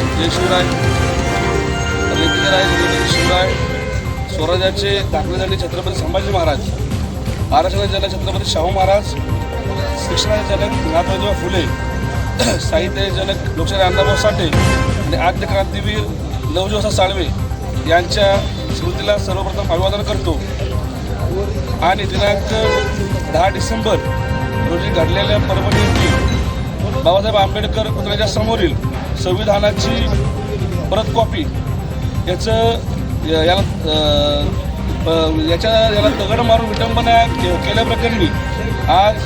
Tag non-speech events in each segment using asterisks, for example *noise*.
जय शिवराय. शिवराय स्वराज्याचे दाखवे झाले छत्रपती संभाजी महाराज महाराष्ट्राचे झाले छत्रपती शाहू महाराज शिक्षणाचे जनक महात्माजीवा फुले *clears throat* साहित्याचे जनक लोकशाही अण्णाभाऊ साठे आणि आद्य क्रांतीवीर नवजोसा साळवे यांच्या स्मृतीला सर्वप्रथम अभिवादन करतो. आणि दिनांक दहा डिसेंबर रोजी घडलेल्या परभणी बाबासाहेब आंबेडकर पुतळ्याच्या समोरील संविधानाची परत कॉपी याचं या- याला याच्या याला दगड मारून विटंबना के- केल्याप्रकरणी आज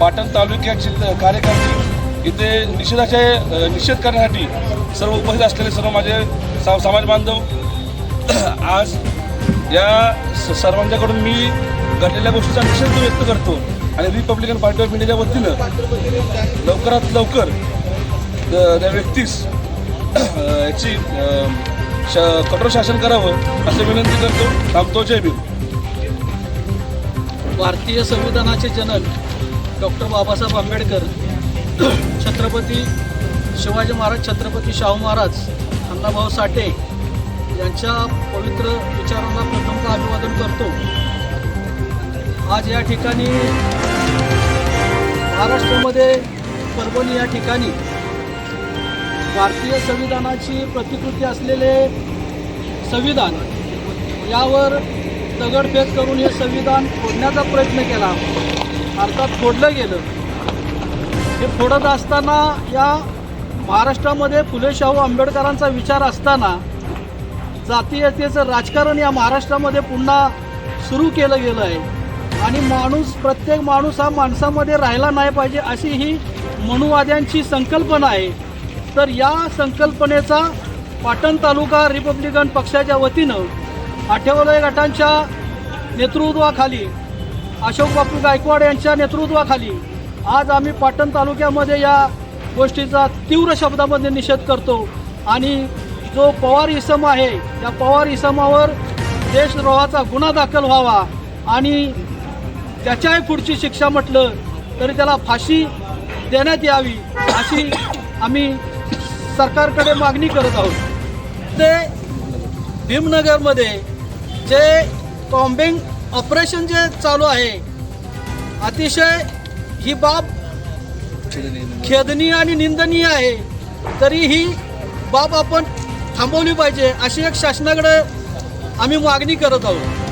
पाटण तालुक्याचे कार्यकर्ते इथे निषेधाचे निषेध करण्यासाठी सर्व उपस्थित असलेले सर्व माझे सा- समाज बांधव *clears throat* आज या स- सर्वांच्याकडून मी घडलेल्या गोष्टीचा निषेध व्यक्त करतो आणि रिपब्लिकन पार्टी ऑफ इंडियाच्या वतीनं लवकरात लवकर त्या व्यक्तीस. याची कठोर शासन करावं असं विनंती करतो. थांबतो जय भीम. भारतीय संविधानाचे जनक डॉक्टर बाबासाहेब आंबेडकर छत्रपती शिवाजी महाराज छत्रपती शाहू महाराज अण्णाभाऊ साठे यांच्या पवित्र विचारांना प्रथमतः अभिवादन करतो. आज या ठिकाणी महाराष्ट्रामध्ये परभणी या ठिकाणी भारतीय संविधानाची प्रतिकृती असलेले संविधान यावर दगडफेक करून हे संविधान फोडण्याचा प्रयत्न केला. अर्थात फोडलं गेलं. हे फोडत असताना या महाराष्ट्रामध्ये फुले शाहू आंबेडकरांचा विचार असताना जातीयतेचं राजकारण या महाराष्ट्रामध्ये पुन्हा सुरू केलं गेलं आहे. आणि माणूस प्रत्येक माणूस हा माणसामध्ये राहिला नाही पाहिजे अशी ही मनुवाद्यांची संकल्पना आहे. तर या संकल्पनेचा पाटण तालुका रिपब्लिकन पक्षाच्या वतीनं आठवले गटांच्या नेतृत्वाखाली अशोक बापू गायकवाड यांच्या नेतृत्वाखाली आज आम्ही पाटण तालुक्यामध्ये या गोष्टीचा तीव्र शब्दामध्ये निषेध करतो. आणि जो पवार इसम आहे त्या पवार इसमावर देशद्रोहाचा गुन्हा दाखल व्हावा आणि त्याच्याही पुढची शिक्षा म्हटलं तरी त्याला फाशी देण्यात यावी अशी आम्ही सरकारकडे मागणी करत आहोत. ते भीमनगरमध्ये जे कॉम्बिंग ऑपरेशन जे चालू आहे अतिशय ही बाब खेदनीय आणि निंदनीय आहे. तरी ही बाब आपण थांबवली पाहिजे अशी एक शासनाकडे आम्ही मागणी करत आहोत.